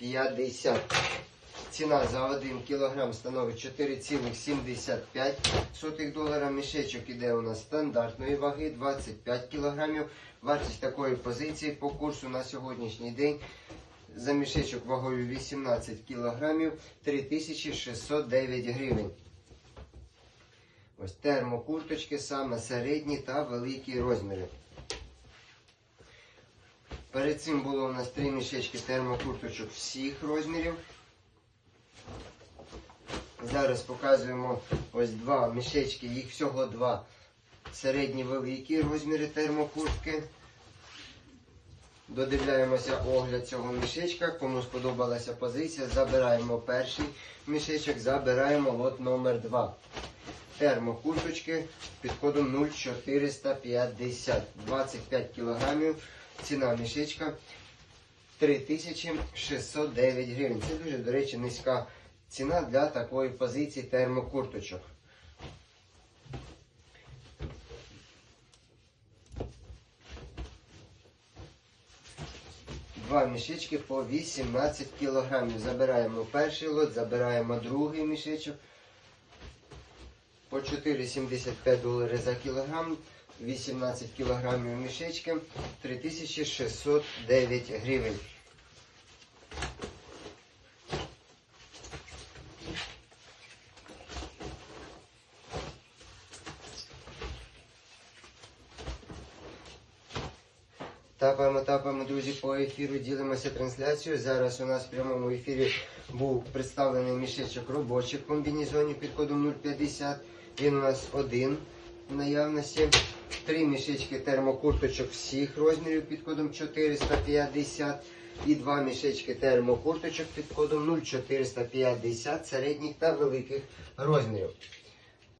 50. Ціна за 1 кг становить 4,75 долара. Мішечок іде у нас стандартної ваги 25 кг. Вартість такої позиції по курсу на сьогоднішній день за мішечок вагою 18 кг 3609 гривень. Ось термокурточки, саме середні та великі розміри. Перед цим було у нас три мішечки термокурточок всіх розмірів. Зараз показуємо ось два мішечки, їх всього два. Середні великі розміри термокуртки. Додивляємося огляд цього мішечка. Кому сподобалася позиція, забираємо перший мішечок, забираємо лот номер 2 термокурточки під кодом 0450. 25 кг. Ціна мішечка 3609 гривень. Це дуже, до речі, низька ціна для такої позиції термокурточок. Два мішечки по 18 кг. Забираємо перший лот, забираємо другий мішечок по 4,75 долари за кілограм, 18 кілограмів мішечки, 3609 гривень. Тапаємо, тапаємо, друзі, по ефіру ділимося трансляцією. Зараз у нас в прямому ефірі був представлений мішечок робочих комбінезонів під кодом 050. Він у нас один в наявності. Три мішечки термокурточок всіх розмірів під кодом 450. І два мішечки термокурточок під кодом 0450 середніх та великих розмірів.